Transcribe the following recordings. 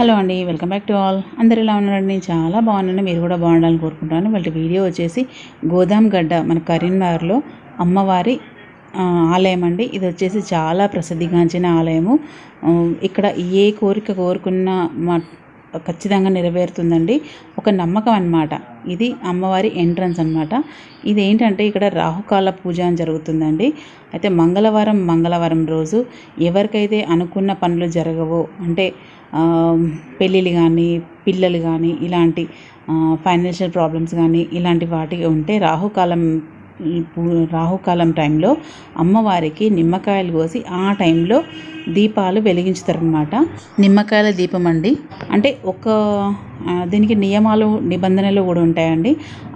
Hello అండి welcome back to all. అందరు ఎలా ఉన్నారండి? నేను చాలా బాగున్నాను. మీరు కూడా బాగుండాలని కోరుకుంటున్నాను. వాళ్ళ వీడియో వచ్చేసి గోదాం గడ్డ మన కరీంనగర్లో అమ్మవారి ఆలయం అండి. ఇది వచ్చేసి చాలా ప్రసిద్ధిగాంచిన ఆలయము. ఇక్కడ ఏ కోరిక కోరుకున్న మా ఖచ్చితంగా నెరవేరుతుందండి. ఒక నమ్మకం అన్నమాట. ఇది అమ్మవారి ఎంట్రన్స్ అనమాట ఇది ఏంటంటే ఇక్కడ రాహుకాల పూజ అని జరుగుతుందండి. అయితే మంగళవారం మంగళవారం రోజు ఎవరికైతే అనుకున్న పనులు జరగవో అంటే పెళ్ళిళ్ళు కానీ పిల్లలు కానీ ఇలాంటి ఫైనాన్షియల్ ప్రాబ్లమ్స్ కానీ ఇలాంటి వాటికి ఉంటే రాహుకాలం రాహుకాలం టైంలో అమ్మవారికి నిమ్మకాయలు కోసి ఆ టైంలో దీపాలు వెలిగించుతారనమాట నిమ్మకాయల దీపం అండి. అంటే ఒక దీనికి నియమాలు నిబంధనలు కూడా ఉంటాయండి.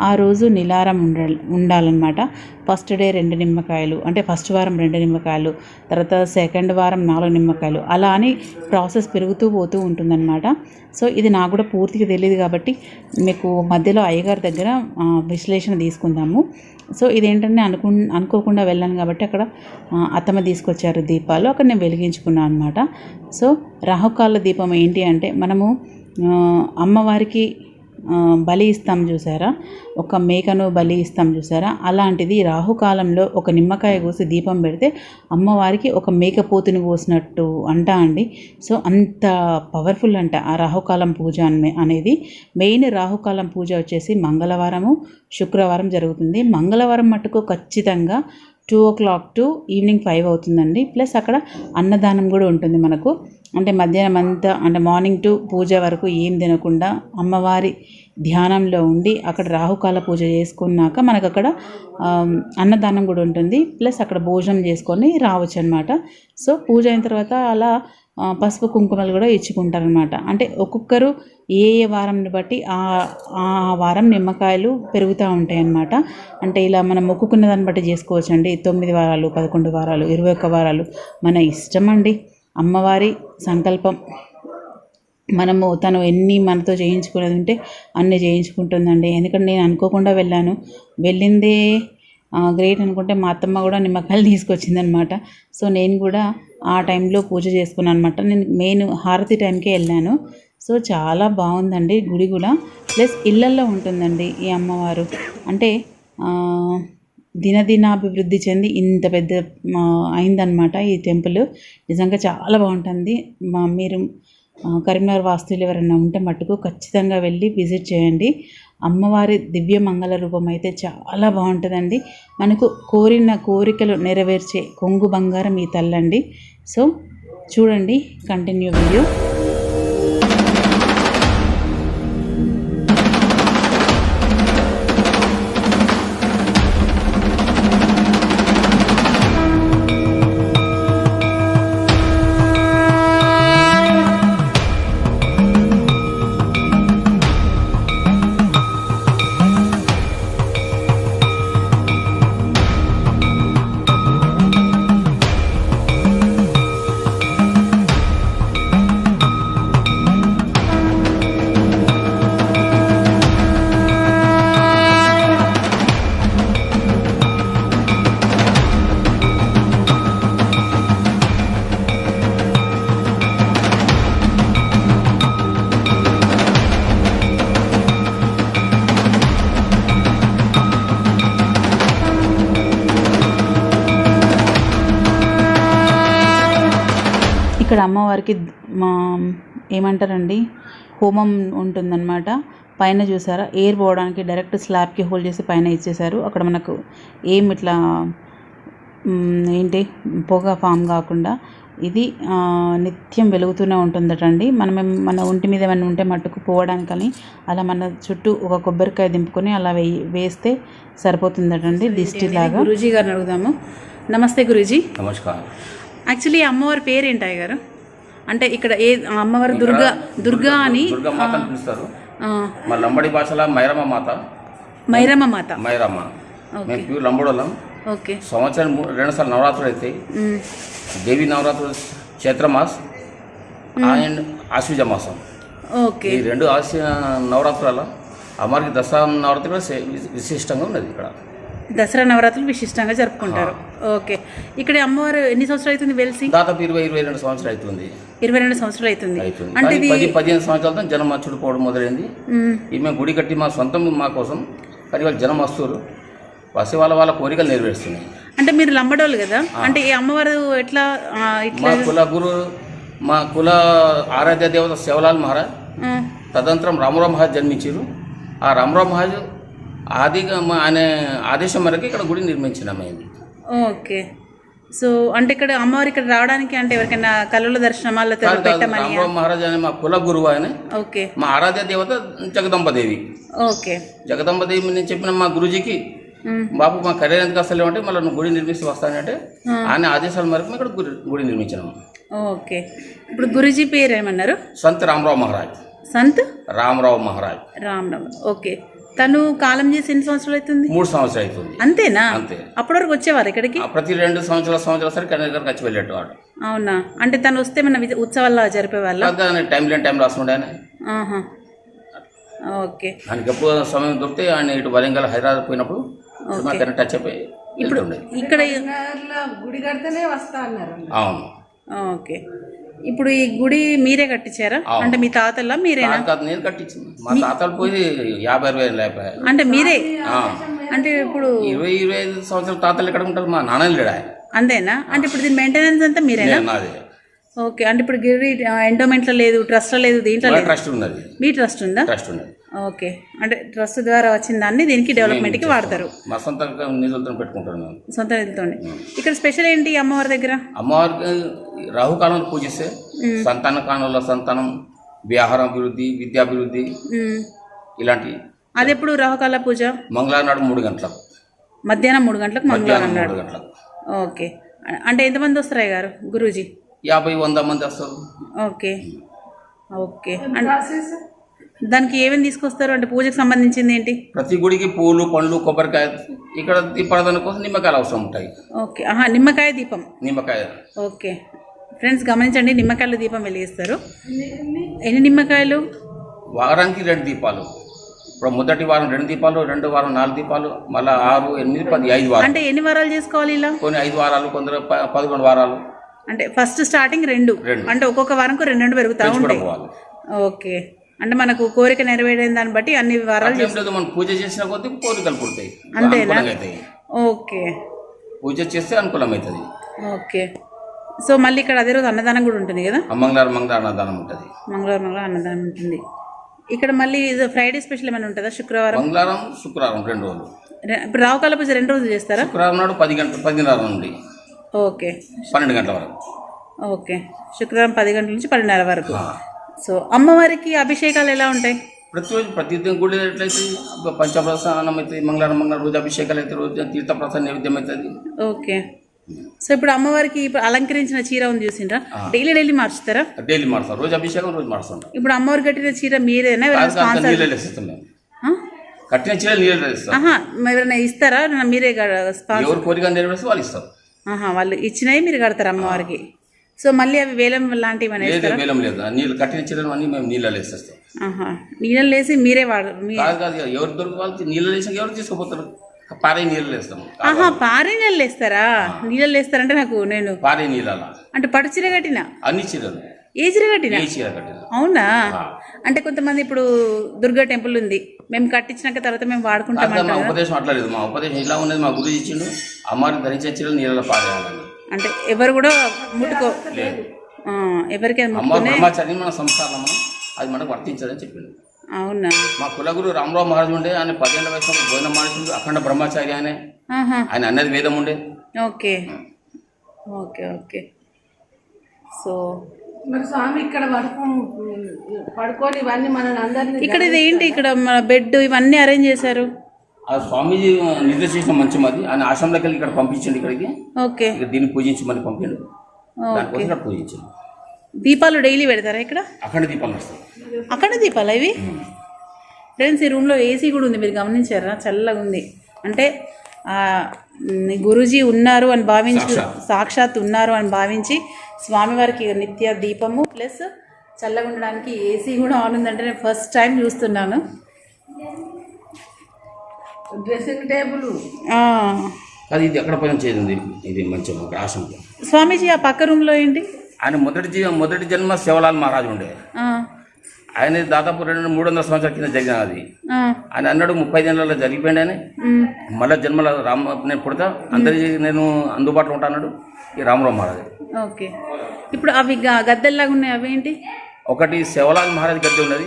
ఆ రోజు నిలారం ఉండ ఉండాలన్నమాట. ఫస్ట్ డే రెండు నిమ్మకాయలు అంటే ఫస్ట్ వారం రెండు నిమ్మకాయలు తర్వాత సెకండ్ వారం నాలుగు నిమ్మకాయలు అలా అని ప్రాసెస్ పెరుగుతూ పోతూ ఉంటుందన్నమాట. సో ఇది నాకు కూడా పూర్తిగా తెలియదు కాబట్టి మీకు మధ్యలో అయ్యగారి దగ్గర విశ్లేషణ తీసుకుందాము. సో ఇదేంటని అనుకు అనుకోకుండా వెళ్ళాను కాబట్టి అక్కడ అత్తమ్మ తీసుకొచ్చారు దీపాలు. అక్కడ నేను వెలిగించుకున్నాను అనమాట సో రాహుకాల దీపం ఏంటి అంటే మనము అమ్మవారికి బలి ఇస్తాం చూసారా? ఒక మేకను బలి ఇస్తాం చూసారా? అలాంటిది రాహుకాలంలో ఒక నిమ్మకాయ కోసి దీపం పెడితే అమ్మవారికి ఒక మేకపోతుని కోసినట్టు అంట అండి. సో అంత పవర్ఫుల్ అంట ఆ రాహుకాలం పూజ అనేది. మెయిన్ రాహుకాలం పూజ వచ్చేసి మంగళవారము శుక్రవారం జరుగుతుంది. మంగళవారం మటుకు ఖచ్చితంగా two o'clock to evening five అవుతుందండి. ప్లస్ అక్కడ అన్నదానం కూడా ఉంటుంది మనకు. అంటే మధ్యాహ్నం అంతా అంటే మార్నింగ్ టు పూజ వరకు ఏం తినకుండా అమ్మవారి ధ్యానంలో ఉండి అక్కడ రాహుకాల పూజ చేసుకున్నాక మనకు అక్కడ అన్నదానం కూడా ఉంటుంది. ప్లస్ అక్కడ భోజనం చేసుకొని రావచ్చు అనమాట సో పూజ అయిన తర్వాత అలా పసుపు కుంకుమలు కూడా ఇచ్చుకుంటారనమాట అంటే ఒక్కొక్కరు ఏ ఏ వారంని బట్టి ఆ ఆ వారం నిమ్మకాయలు పెరుగుతూ ఉంటాయి అన్నమాట. అంటే ఇలా మనం మొక్కుకున్న దాన్ని బట్టి చేసుకోవచ్చు అండి తొమ్మిది వారాలు పదకొండు వారాలు ఇరవై ఒక్క వారాలు. మన ఇష్టం అండి. అమ్మవారి సంకల్పం. మనము తను ఎన్ని మనతో చేయించుకునేది ఉంటే అన్నీ చేయించుకుంటుందండి. ఎందుకంటే నేను అనుకోకుండా వెళ్ళాను. వెళ్ళిందే గ్రేట్ అనుకుంటే మా అత్తమ్మ కూడా నిమ్మకాయలు తీసుకొచ్చిందనమాట. సో నేను కూడా ఆ టైంలో పూజ చేసుకున్నాను అనమాట నేను మెయిన్ హారతి టైంకే వెళ్ళాను. సో చాలా బాగుందండి గుడి కూడా. ప్లస్ ఇళ్ళల్లో ఉంటుందండి ఈ అమ్మవారు. అంటే దినదినాభివృద్ధి చెంది ఇంత పెద్ద అయిందనమాట ఈ టెంపుల్. నిజంగా చాలా బాగుంటుంది. మా మీరు కరీంనగర్ వాస్తువులు ఎవరైనా ఉంటే మట్టుకు ఖచ్చితంగా వెళ్ళి విజిట్ చేయండి. అమ్మవారి దివ్య మంగళ రూపం అయితే చాలా బాగుంటుందండి. మనకు కోరిన కోరికలు నెరవేర్చే కొంగు బంగారం ఈ తల్లండి. సో చూడండి కంటిన్యూ వీడియో అమ్మవారికి మా ఏమంటారండి హోమం ఉంటుందన్నమాట. పైన చూసారా ఎయిర్ పోవడానికి డైరెక్ట్ స్లాబ్కి హోల్డ్ చేసి పైన ఇచ్చేసారు అక్కడ మనకు ఏం ఇట్లా ఏంటి పొగ ఫామ్ కాకుండా ఇది నిత్యం వెలుగుతూనే ఉంటుందటండి. మనం మన ఒంటి మీద ఏమైనా ఉంటే మట్టుకు పోవడానికని అలా మన చుట్టూ ఒక కొబ్బరికాయ దింపుకొని అలా వేయి వేస్తే సరిపోతుందటండి దిష్టి లాగా. గురూజీ గారిని అడుగుదాము. నమస్తే గురూజీ. నమస్కారం. యాక్చువల్లీ అమ్మవారి పేరు ఏంటాయి గారు అంటే ఇక్కడ ఏ అమ్మవారు దుర్గా దుర్గా అని అని పిలుస్తారు. మా లంబడి భాషలో మైరమ్మ మాత. మైరమ్మ మాత. మైరమ్మ. మేము ప్యూర్ లంబడోళ్ళం ఓకే. సంవత్సరం మూ- రెండు సార్లు నవరాత్రులు అవుతాయి దేవి నవరాత్రులు చైత్రమాస్ అండ్ ఆశ్వజ మాసం. ఓకే. ఈ రెండు ఆశ్వ నవరాత్రుల అమ్మవారికి దసరా నవరాత్రి విశిష్టంగా ఉన్నది ఇక్కడ. దసరా నవరాత్రులు విశిష్టంగా జరుపుకుంటారు. ఓకే. ఇక్కడ అమ్మవారు ఎన్ని సంవత్సరాలు అవుతుంది వెలిసి? దాదాపు ఇరవై ఇరవై రెండు సంవత్సరాలు అవుతుంది. ఇరవై రెండు సంవత్సరాలు అవుతుంది. అవుతుంది. అంటే ఇది పది పదిహేను సంవత్సరాలతో జనం మచ్చుడుపోవడం మొదలైంది. మ్, ఈ మేము గుడి కట్టి మా సొంతం మా కోసం కానీ వాళ్ళు జనం వస్తారు వస్తే వాళ్ళ వాళ్ళ కోరికలు నెరవేరుస్తున్నాయి. అంటే మీరు లంబడోళ్ళు కదా? అంటే ఈ అమ్మవారు ఎట్లా ఇట్లా మా కుల గురు మా కుల ఆరాధ్య దేవత శివలాల్ మహారాజ్ ఆ, తదనంతరం రామరావు మహారాజ్ జన్మించారు. ఆ రామరావు మహారాజ్ ఆదిగా ఆయన ఆదేశం మేరకు ఇక్కడ గుడి నిర్మించినమైంది ఓకే. సో అంటే ఇక్కడ అమ్మవారు ఇక్కడ రావడానికి అంటే ఎవరికైనా కళ్ళ దర్శనమా లేకపోతే కాదు కాదు. పెట్టమని రామరావు మహారాజ్ అనే మా కుల గురువు ఆయన. ఓకే. మా ఆరాధ్య దేవత జగదంబదేవి. ఓకే. జగదంబదేవి నేను చెప్పిన మా గురుజీకి బాబు మా కెరీర్ ఎందుకు వస్తలేవు అంటే మళ్ళీ గుడి నిర్మిస్తే వస్తానంటే. ఆయన ఆదేశాల మేరకు ఇక్కడ గుడి గుడి నిర్మించినాము ఓకే. ఇప్పుడు గురుజీ పేరు ఏమన్నారు సంత్ రామరావు మహారాజ్. సంత్? రామరావు మహారాజ్. రామ్ ఓకే. తను కాలం చేసి ఎన్ని సంవత్సరాలు అవుతుంది? మూడు సంవత్సరాలు అవుతుంది. అంతేనా? అంతే. అప్పటి వరకు వచ్చేవారు ఇక్కడికి? ఆ ప్రతి రెండు సంవత్సరాల సంవత్సరాల సరే గారికి వచ్చి వెళ్ళేటవాడు. అవునా? అంటే తను వస్తే మన ఉత్సవాల్లో జరిపేవాళ్ళ? టైం లేని టైం రాస్తుండే ఓకే. ఆయనకి ఎప్పుడు సమయం దొరికితే ఆయన ఇటు వరంగల్ హైదరాబాద్ పోయినప్పుడు టచ్ అయిపోయి వెళ్తుండే. ఇక్కడ గుడి కడితేనే వస్తా అన్నారు. అవును. ఓకే. ఇప్పుడు ఈ గుడి మీరే కట్టించారా. అంటే మీ తాతల్లా మీరేనా? నేను కట్టించింది. మా తాతలు పోయి యాభై అరవై అయిపోయాయి అంటే మీరే. అంటే ఇప్పుడు ఇరవై ఇరవై ఐదు సంవత్సరాల తాతలు ఎక్కడ ఉంటారు? మా నాన్న లేడు? అంతేనా? అంటే ఇప్పుడు దీని మెయింటెనెన్స్ అంతా మీరేనా? నాది. ఓకే అంటే ఇప్పుడు గిరి ఎండోమెంట్లో లేదు ట్రస్ట్లో లేదు దీంట్లో లేదు. ట్రస్ట్ ఉన్నది. మీ ట్రస్ట్ ఉందా? ట్రస్ట్ ఉన్నది. ఓకే. అంటే ట్రస్ట్ ద్వారా వచ్చిన దాన్ని దీనికి డెవలప్మెంట్కి వాడతారు. మా సొంత నిధులతో పెట్టుకుంటాను మేము. సొంత నిధులతోండి ఇక్కడ స్పెషల్ ఏంటి అమ్మవారి దగ్గర? అమ్మవారికి రాహుకాలంలో పూజిస్తే సంతాన కాలంలో సంతానం వ్యాహార అభివృద్ధి విద్యాభివృద్ధి మ్మ్. ఇలాంటి అది ఎప్పుడు రాహుకాల పూజ? మంగళవారం నాడు మూడు గంటలకు మధ్యాహ్నం మూడు గంటలకు మంగళవారం నాడు. ఓకే. అంటే ఎంతమంది వస్తారు గారు గురూజీ? యాభై వంద మంది వస్తారు. ఓకే. ఓకే. అన్- దానికి ఏమేమి తీసుకొస్తారు? అంటే పూజకు సంబంధించింది ఏంటి? ప్రతి గుడికి పూలు పండ్లు కొబ్బరికాయ ఇక్కడ దీపారాధన కోసం నిమ్మకాయలు అవసరం ఉంటాయి. ఓకే. ఆహా నిమ్మకాయ దీపం. నిమ్మకాయ. ఓకే. ఫ్రెండ్స్ గమనించండి నిమ్మకాయల దీపం వెలిగిస్తారు ఎన్ని నిమ్మకాయలు? వారానికి రెండు దీపాలు. ఇప్పుడు మొదటి వారం రెండు దీపాలు రెండు వారం నాలుగు దీపాలు మళ్ళీ ఆరు ఎనిమిది పది ఐదు వారాలు. అంటే ఎన్ని వారాలు చేసుకోవాలి ఇలా? కొన్ని ఐదు వారాలు కొందరు ప- పదకొండు వారాలు. అంటే ఫస్ట్ స్టార్టింగ్ రెండు. రెండు. అంటే ఒక్కొక్క వారంకు రెండు రెండు పెరుగుతూ పోవాలి. ఓకే. అంటే మనకు కోరిక నెరవేరిన దాన్ని బట్టి అన్ని వారాలు లేదు మనం పూజ చేసిన కొద్దీ కోరికలు పుడతాయి. అంతేనా? అవుతాయి. ఓకే. పూజ చేస్తే అనుకూలమవుతుంది ఓకే. సో మళ్ళీ ఇక్కడ అదే రోజు అన్నదానం కూడా ఉంటుంది కదా? మంగళవారం మంగళవారం అన్నదానం ఉంటుంది. మంగళవారం మంగళవారం అన్నదానం ఉంటుంది. ఇక్కడ మళ్ళీ ఇది ఫ్రైడే స్పెషల్ ఏమైనా ఉంటుందా? శుక్రవారం? మంగళవారం శుక్రవారం రెండు రోజులు. రె- ఇప్పుడు రావుకాల పూజ రెండు రోజులు చేస్తారా? శుక్రవారం నాడు పది గంటల పదిన్నర నుండి ఓకే. పన్నెండు గంటల వరకు. ఓకే. శుక్రవారం పది గంటల నుంచి పన్నెండున్నర వరకు. సో అమ్మవారికి అభిషేకాలు ఎలా ఉంటాయి? ప్రతిరోజు ప్రతి గుడి ఎట్లయితే పంచప్రసానం అవుతుంది మంగళవారం మంగళవారం రోజు అభిషేకాలు అయితే రోజు తీర్థప్రసాద నైవేద్యం అవుతుంది. ఓకే. సో ఇప్పుడు అమ్మవారికి అలంకరించిన చీర ఉంది చూసిండ్రా? డైలీ డైలీ మార్చుతారా? డైలీ మాడతాం రోజు అభిషేకం రోజు మాడుతుంటాం ఇప్పుడు అమ్మవారు కట్టిన చీర మీరేనా? కట్టిన చీర ఎవరైనా ఇస్తారా? మీరే స్పాన్సర్? ఎవరు కోరిక వాళ్ళు ఇస్తారు. వాళ్ళు ఇచ్చినవి మీరు కడతారు అమ్మవారికి. సో మళ్ళీ అవి వేలం లాంటివి లేదు ఇస్తారా వేలం లేదు. నీళ్ళు కట్టిన చీరలు అన్నీ మేము నీళ్ళలో వేసేస్తాం. ఆహా. నీళ్ళని లేసి మీరే వాడు మీ కాదు కాదు ఎవరు దొరికి వాళ్ళు నీళ్ళు వేసాక ఎవరు తీసుకుపోతారు? పారే నీళ్ళు వేస్తాం. ఆహా పారే నీళ్ళు వేస్తారా? నీళ్ళు వేస్తారంటే నాకు నేను పారే నీళ్ళ అంటే పట్టు చీర కట్టిన? అన్ని చీరలు. ఏ చీర కట్టిన? ఏ చీర కట్టిన. అవునా. అంటే కొంతమంది ఇప్పుడు దుర్గా టెంపుల్ ఉంది. మేము కట్టించినాక తర్వాత మేము వాడుకుంటాం మా. ఉపదేశం అట్లా లేదు. మా ఉపదేశం ఇలా ఉన్నది మా గురువు ఇచ్చిండు. అమ్మారిని ధరించే చీరలు నీళ్ళలో పారేయాలని. అంటే ఎవరు కూడా ముట్టుకో లేదు. ఆ, ఎవరికి అది అమ్మ ముట్టుకునే బ్రహ్మచారి మన సంస్కారం అది మనకు వర్తించదని చెప్పిండు. అవునా? మా కులగురు రామరావు మహారాజు ఉండే ఆయన పదిహేను వయసులో భోజనం మానేసిండు అఖండ బ్రహ్మచారి ఆయన. ఆయన అన్నది వేదం ఉండే. ఓకే. Okay okay. సో మరి స్వామి ఇక్కడ పడుకో పడుకొని ఇవన్నీ మనల్ని అందరినీ ఇక్కడ ఇది ఏంటి ఇక్కడ మన బెడ్ ఇవన్నీ అరేంజ్ చేశారు? ఆ స్వామీజీ నిర్దేశించిన మంచం అది. ఆయన ఆశ్రమంలోకి వెళ్ళి ఇక్కడ పంపించండి ఇక్కడికి. ఓకే. ఇక దీన్ని పూజించమని పంపిండు. దానికోసం ఇక్కడ పూజించాడు దీపాలు డైలీ పెడతారా ఇక్కడ? అఖండ దీపాలు వస్తాయి అక్కడ దీపాలు ఇవి? ఫ్రెండ్స్ ఈ రూమ్లో ఏసీ కూడా ఉంది. మీరు గమనించారా? చల్లగా ఉంది. అంటే గురూజీ ఉన్నారు అని భావించి సాక్షాత్. ఉన్నారు అని భావించి స్వామివారికి నిత్య దీపము ప్లస్ చల్లగా ఉండడానికి ఏసీ కూడా ఆన్ ఉందంటే నేను ఫస్ట్ టైం చూస్తున్నాను. Dressing table. ఆ, అది ఇది ఎక్కడ పని చేసింది ఇది ఒక ఆశ్రమం స్వామీజీ ఆ పక్క రూమ్లో ఏంటి? ఆయన మొదటి జీ మొదటి జన్మ శివలాల్ మహారాజు ఉండే. ఆ, ఆయన దాదాపు రెండు మూడు వందల సంవత్సరాల కింద జరిగిన అది. ఆ, ఆయన అన్నాడు ముప్పై జన్మలలో జరిగిపోయింది అని మళ్ళా జన్మల రామ నేను పుడతా. అందరి నేను అందుబాటులో ఉంటా అన్నాడు ఈ రామరావు మహారాజు. ఓకే. ఇప్పుడు అవి గద్దెల్లాగా ఉన్నాయి అవి ఏంటి? ఒకటి శివలాల్ మహారాజ్ గద్దె ఉన్నది.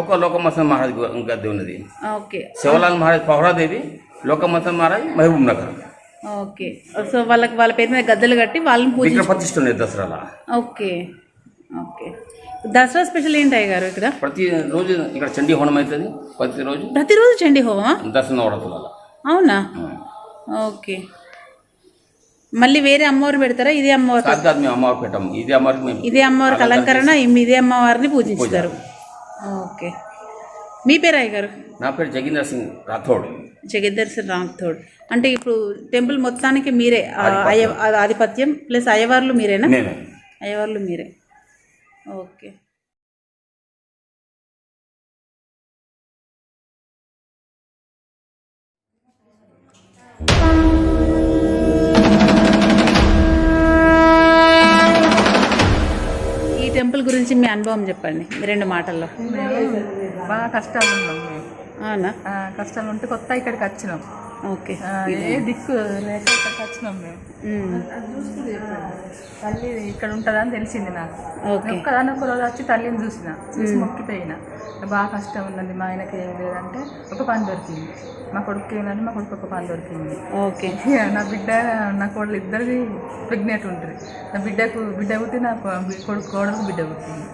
ఒక లోకమసన్ మహారాజ్ గద్దె ఉన్నది. Okay. Shivlal Maharaj Paharadevi Lokamasan Maharaj Mahabubnagar. Okay. So వాళ్ళకి వాళ్ళ పేరు మీద గద్దెలు కట్టి వాళ్ళని పూజ ఉన్నది దసరాలో. ఓకే. ఓకే. దసరా స్పెషల్ ఏంటి గారు ఇక్కడ? ప్రతి రోజు ఇక్కడ చండీ హోనం అవుతుంది. ప్రతిరోజు ప్రతిరోజు చండీ హోమా దసరా అవునా? ఓకే. మళ్ళీ వేరే అమ్మవారు పెడతారా? ఇదే అమ్మవారు అమ్మవారు పెట్టాము. ఇది అమ్మవారికి మేము ఇదే అమ్మవారికి అలంకరణ ఇదే అమ్మవారిని పూజించుతారు. ఓకే. మీ పేరు అయ్య గారు? నా పేరు జగీందర్ సింగ్ రాథోడ్. జగద్దర్ శ్రీ రాథోడ్. అంటే ఇప్పుడు టెంపుల్ మొత్తానికి మీరే అయ్య ఆధిపత్యం ప్లస్ అయ్యవార్లు మీరేనా? అయ్యవార్లు మీరే. ఓకే. ఈ గురించి మీ అనుభవం చెప్పండి రెండు మాటల్లో. బాగా కష్టాలు ఉన్నాం అవునా? కష్టాలు ఉంటే కొత్త ఇక్కడికి వచ్చినాం. ఓకే. ఏ దిక్కు లేక ఇక్కడికి వచ్చినాం మేము. తల్లి ఇక్కడ ఉంటుందని తెలిసింది నాకు. ఒక్కదాని ఒక రోజు వచ్చి తల్లిని చూసిన. చూసి మొక్కిపోయిన బాగా కష్టం ఉన్నది మా ఆయనకి ఏం లేదంటే ఒక పని దొరికింది. మా కొడుకు ఏంటంటే మా కొడుకు ఒక పని దొరికింది. ఓకే. నా బిడ్డ నా కోడలు ఇద్దరిది ప్రెగ్నెంట్ ఉంటుంది. నా బిడ్డకు బిడ్డ పుట్టి నా కొడుకు కోడలకు బిడ్డ పుట్టింది.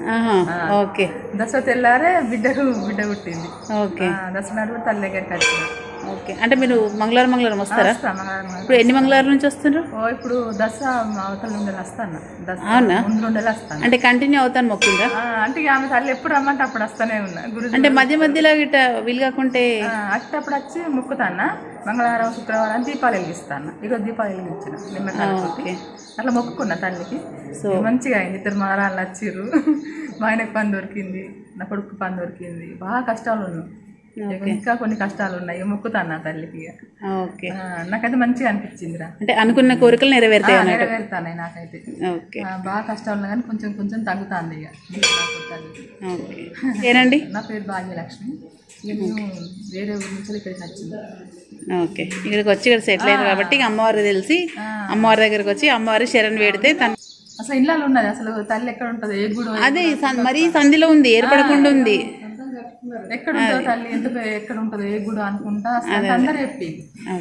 ఓకే. దసరా తెల్లారే బిడ్డకు బిడ్డ పుట్టింది. ఓకే. దసరా నాడు తల్లి దగ్గరికి వచ్చిన. ఓకే. అంటే మీరు మంగళవారం మంగళవారం వస్తారా? వస్తా మంగళవారం ఇప్పుడు ఎన్ని మంగళవారం నుంచి వస్తున్నారు ఓ ఇప్పుడు దసరా అవతల ఉండేది వస్తాను. దసరా అవునా? ముందు వస్తాను. అంటే కంటిన్యూ అవుతాను మొక్కిందా ఆ, అంటే ఇక ఆమె తల్లి ఎప్పుడు రమ్మంటే అప్పుడు వస్తానే ఉన్నా. గురు అంటే మధ్య మధ్యలో గిట్ట వీలు కాకుంటే అట్టప్పుడు వచ్చి మొక్కుతాను? మంగళవారం శుక్రవారం దీపాలు వెలిగిస్తాను. ఈరోజు దీపాలు వెలిగించిన నిమ్మకాయలు ఓకే. అట్లా మొక్కుకున్నా తల్లికి. సో మంచిగా అయింది. ఇద్దరు మారాళ్ళు వచ్చిర్రు. మా ఆయనకు పని దొరికింది. నా కొడుకు పని దొరికింది. బాగా కష్టాలు ఉన్నాం. ఇక కొన్ని కష్టాలు ఉన్నాయి మొక్కుతాను నా తల్లికి. ఓకే. నాకైతే మంచిగా అనిపించిందిరా. అంటే అనుకున్న కోరికలు నెరవేరుతాయి నెరవేరుతానే నాకైతే. ఓకే. బాగా కష్టాలు ఉన్నా కానీ కొంచెం కొంచెం తగ్గుతుంది ఇక. ఓకే. ఏనండి? నా పేరు భాగ్యలక్ష్మి. వేరే ఊరి నుంచి ఇక్కడికి వచ్చింది. ఓకే. ఇక్కడికి వచ్చి ఇక్కడ సెటిల్ అయ్యారు కాబట్టి అమ్మవారు తెలిసి అమ్మవారి దగ్గరికి వచ్చి అమ్మవారి శరణ్ వేడితే తను అసలు ఇళ్ళలో ఉన్నది అసలు తల్లి ఎక్కడ ఉంటుంది? ఏ గుడి అదే మరీ సంధిలో ఉంది ఏర్పడకుండా ఉంది. ఎక్కడ ఉంటుందో తల్లి పే- ఎక్కడ ఉంటుందో ఏ గుడి అనుకుంటా అసలు అందరూ చెప్పి.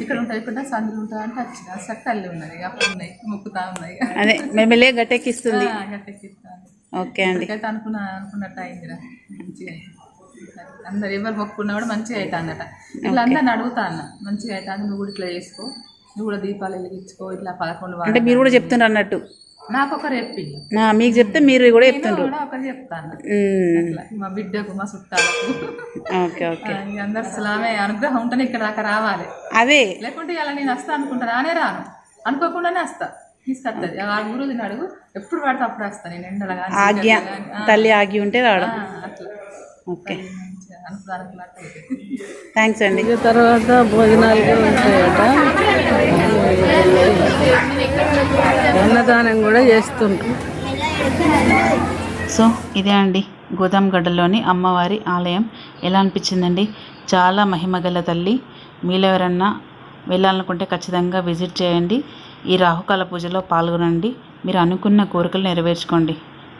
ఇక్కడ ఉంటుంది ఇక్కడ సందులు ఉంటుంది అంటే వచ్చిన అసలు తల్లి ఉన్నది అప్పుడు ఉన్నాయి మొక్కుతా ఉన్నాయి. అదే మెమెలే గట్టెక్కిస్తుంది. గట్టెక్కిస్తాను ఓకే అండి. ఇక్కడికైతే అనుకున్నా అనుకున్నట్టు అయిందిరా. మంచిగా. అందరు ఎవరు మొక్కున్నా కూడా మంచిగా అవుతా అన్నట ఇట్లా అందరిని అడుగుతా అన్న మంచిగా అవుతా నువ్వు కూడా ఇట్లా చేసుకో నువ్వు కూడా దీపాలు వెలిగించుకో ఇట్లా పదకొండు అంటే మీరు కూడా చెప్తున్నారు అన్నట్టు. నాకు ఒకరు చెప్పింది ఆ, మీకు చెప్తే మీరు కూడా చెప్తుండ్రు. కూడా ఒకరు చెప్తాను. మా బిడ్డకు మా చుట్టాలకు. Okay okay. అందరు అసలు ఆమె అనుగ్రహం ఉంటేనే ఇక్కడ దాకా రావాలి. అదే. లేకుంటే ఇలా నేను వస్తా అనుకుంటా రానే రాను. అనుకోకుండానే వస్తా. తీసుకొస్తుంది ఆ గురువుని అడుగు. ఎప్పుడు పడితే అప్పుడు వస్తా. నేను ఎండలు కానీ ఆజ్ఞ తల్లి ఆగి ఉంటే రావడం. ఓకే. థ్యాంక్స్ అండి. తర్వాత భోజనాలు కూడా ఉంటాయట అన్నదానం కూడా చేస్తుంటారు సో ఇదే అండి గోదాంగడ్డలోని అమ్మవారి ఆలయం. ఎలా అనిపించిందండి? చాలా మహిమగల తల్లి. మీలో ఎవరన్నా వెళ్ళాలనుకుంటే ఖచ్చితంగా విజిట్ చేయండి. ఈ రాహుకాల పూజలో పాల్గొనండి. మీరు అనుకున్న కోరికలు నెరవేర్చుకోండి.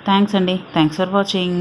థ్యాంక్స్ అండి. Thanks for watching